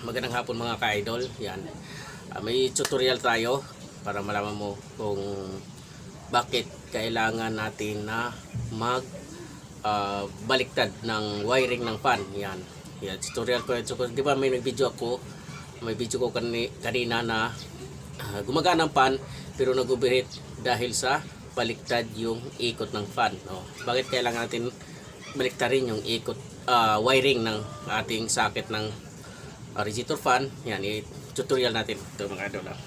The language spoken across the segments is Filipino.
Magandang hapon mga ka-idol. Yan. Ah, may tutorial tayo para malaman mo kung bakit kailangan natin na mag ah, baliktad ng wiring ng fan. Yan. Yan tutorial ko. So, di ba may nag-video ako? May video ko kani- kanina na ah, gumagana ang fan pero nag-overheat dahil sa baliktad yung ikot ng fan. No? Bakit kailangan natin baliktarin yung ikot ah, wiring ng ating socket ng uh, radiator fan. Yan, i-tutorial natin. Ito mga idol. ah.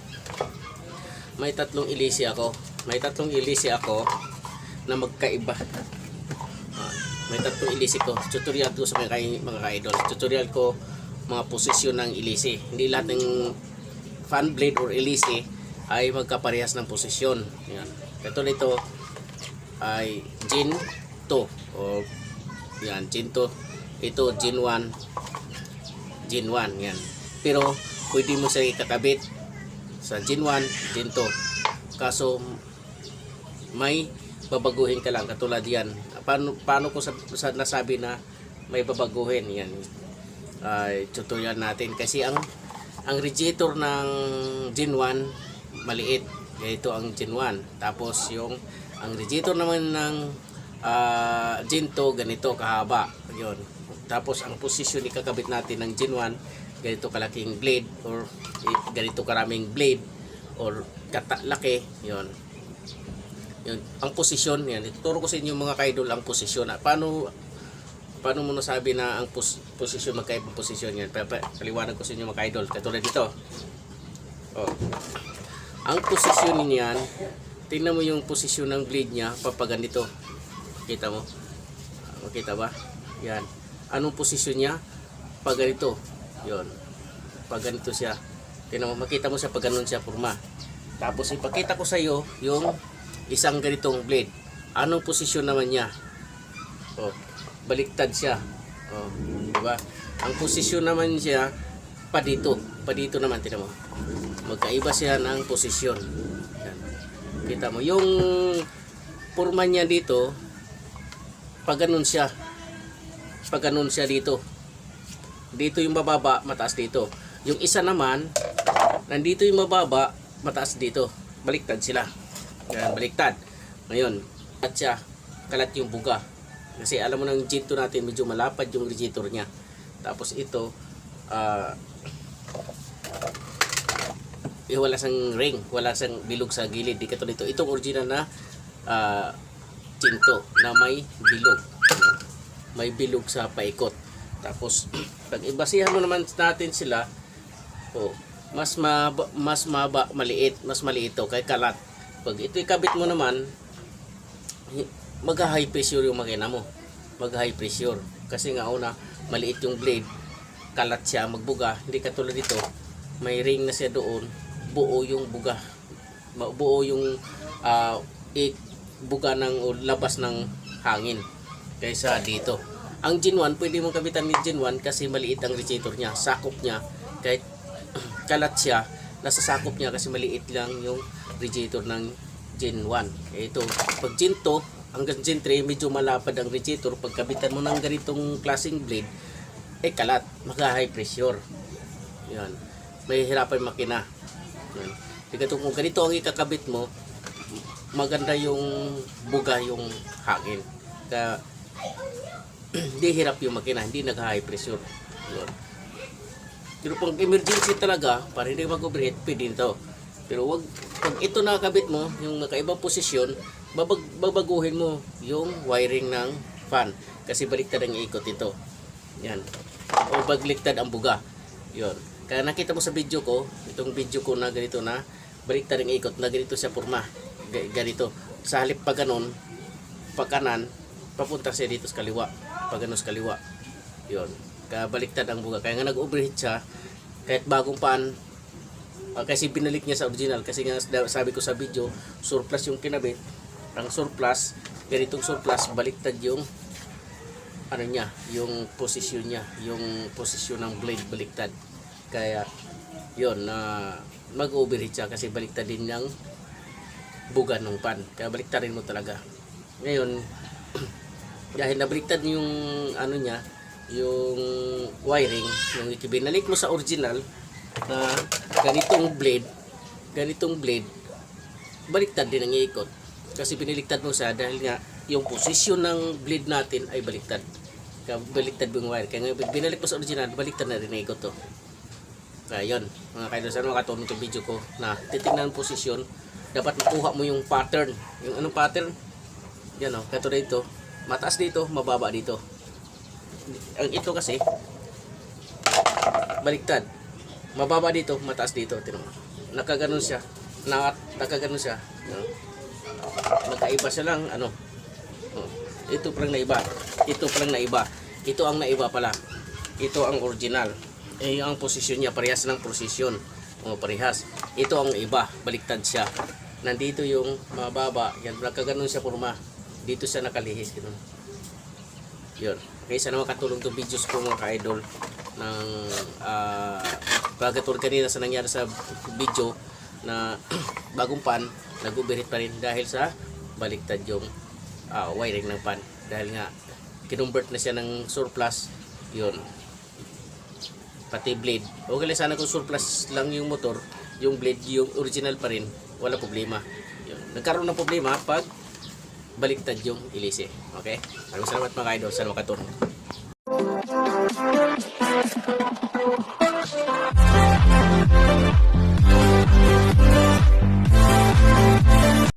May tatlong ilisi ako. May tatlong ilisi ako na magkaiba. Ah, may tatlong ilisi ko. Tutorial ko sa mga, mga ka-idol. Tutorial ko mga posisyon ng ilisi. Hindi lahat ng fan blade or ilisi ay magkaparehas ng posisyon. Yan. Ito nito ay Gin 2 o yan, Gin 2. Ito Gin 1 Gin 1 yan. Pero pwede mo siya ikakabit sa Gin 1, Gin 2. Kaso may babaguhin ka lang katulad yan. Paano paano ko sa, sa nasabi na may babaguhin yan. Ay tutorial natin kasi ang ang radiator ng Gin 1 maliit. Ito ang Gin 1. Tapos yung ang radiator naman ng ah, Gin 2 ganito kahaba. Yun. Tapos ang posisyon ikakabit natin ng Gen 1, ganito kalaking blade or eh, ganito karaming blade or katalaki, yon. Yun. Ang posisyon, yan. Ituturo ko sa inyo mga kaidol ang posisyon. Ah, Paano paano mo nasabi na ang pos, posisyon magkaibang posisyon yan? Pa- pa- ko sa inyo mga kaidol. Katulad dito. Oh. Ang posisyon niyan, tingnan mo yung posisyon ng blade niya papaganito. Kita mo? Makita ba? Yan. Anong posisyon niya? Pag ganito. Yon. Pag ganito siya. Tingnan mo, makita mo siya pag ganun siya forma. Tapos ipakita ko sa iyo yung isang ganitong blade. Anong posisyon naman niya? Oh, baliktad siya. Oh, di ba? Ang posisyon naman siya pa dito. Pa dito naman, tingnan mo. Magkaiba siya ng posisyon. Yan. Kita mo, yung forma niya dito, pag ganun siya, pag ganun siya dito. Dito yung mababa, mataas dito. Yung isa naman, nandito yung mababa, mataas dito. Baliktad sila. Yan, baliktad. Ngayon, at siya, kalat yung buga. Kasi alam mo ng G2 natin, medyo malapad yung radiator niya. Tapos ito, ah, eh, wala sang ring, wala sang bilog sa gilid. Di katulad ito. Itong original na ah, Cinto na may bilog may bilog sa paikot. Tapos pag ibasihan mo naman natin sila, oh, mas maba, mas maba, maliit, mas maliit to kay kalat. Pag ito ikabit mo naman, mag high pressure yung makina mo. Mag high pressure. Kasi nga una, maliit yung blade, kalat siya, magbuga. Hindi katulad dito, may ring na siya doon, buo yung buga. Buo yung ik- buga ng o labas ng hangin kaysa dito. Ang Gen 1, pwede mong kabitan ni Gen 1 kasi maliit ang radiator niya. Sakop niya, kahit kalat siya, nasa sakop niya kasi maliit lang yung radiator ng Gen 1. Ito, pag Gen 2, hanggang Gen 3, medyo malapad ang radiator. Pag kabitan mo ng ganitong klaseng blade, eh kalat, maka-high pressure. Yan. May hirapan makina. Yan. Ikaw kung ganito ang ikakabit mo, maganda yung buga yung hangin. Kaya hindi hirap yung makina, hindi nag-high pressure. Yun. Pero pag emergency talaga, para hindi mag-overheat, pwede ito. Pero wag, pag ito nakakabit mo, yung nakaibang posisyon, babag, babaguhin mo yung wiring ng fan. Kasi baliktad ang ikot ito. Yan. O bagliktad ang buga. Yun. Kaya nakita mo sa video ko, itong video ko na ganito na, baliktad ang ikot, na ganito siya forma. Ga- Ganito. Sa halip pa ganun, pa kanan, papunta siya dito sa kaliwa. Pag ganun sa kaliwa. Yun. Kaya baliktad ang buga. Kaya nga nag-overheat siya, kahit bagong pan, ah, kasi binalik niya sa original. Kasi nga sabi ko sa video, surplus yung kinabit. Ang surplus, ganitong surplus, baliktad yung ano niya, yung posisyon niya, yung posisyon ng blade baliktad. Kaya, yon na mag-overheat siya kasi baliktad din yung buga ng pan. Kaya baliktarin mo talaga. Ngayon, dahil nabaliktad yung ano niya, yung wiring, yung binalik mo sa original na ganitong blade, ganitong blade, baliktad din ang iikot. Kasi biniliktad mo siya dahil nga yung posisyon ng blade natin ay baliktad. Baliktad yung wire. Kaya nga binalik mo sa original, baliktad na rin ang ikot to. Kaya yun, mga kaidol, sana makatulong itong video ko na titignan ang posisyon. Dapat makuha mo yung pattern. Yung anong pattern? Yan o, katulad dito. Mataas dito, mababa dito. Ang ito kasi, baliktad. Mababa dito, mataas dito. Tinan mo. Nakaganon siya. Na, nakaganon siya. Ano? Magkaiba siya lang, ano. Oh. Ito palang naiba. Ito palang naiba. Ito ang naiba pala. Ito ang original. Eh, ang posisyon niya, parehas ng posisyon. O, parehas. Ito ang iba, baliktad siya. Nandito yung mababa. Yan, nakaganon siya forma. Dito siya nakalihis. Ganun. Yun. Okay, sana makatulong itong videos ko mga ka-idol ng uh, pagkatulad kanina sa nangyari sa video na bagong pan, nag-overheat pa rin dahil sa baliktad yung ah, wiring ng pan. Dahil nga, kinumbert na siya ng surplus, yun. Pati blade. Okay lang sana kung surplus lang yung motor, yung blade yung original pa rin, wala problema. Yun. Nagkaroon ng problema pag baliktad yung ilise. Okay? Maraming salamat mga idol. Sana makatulong.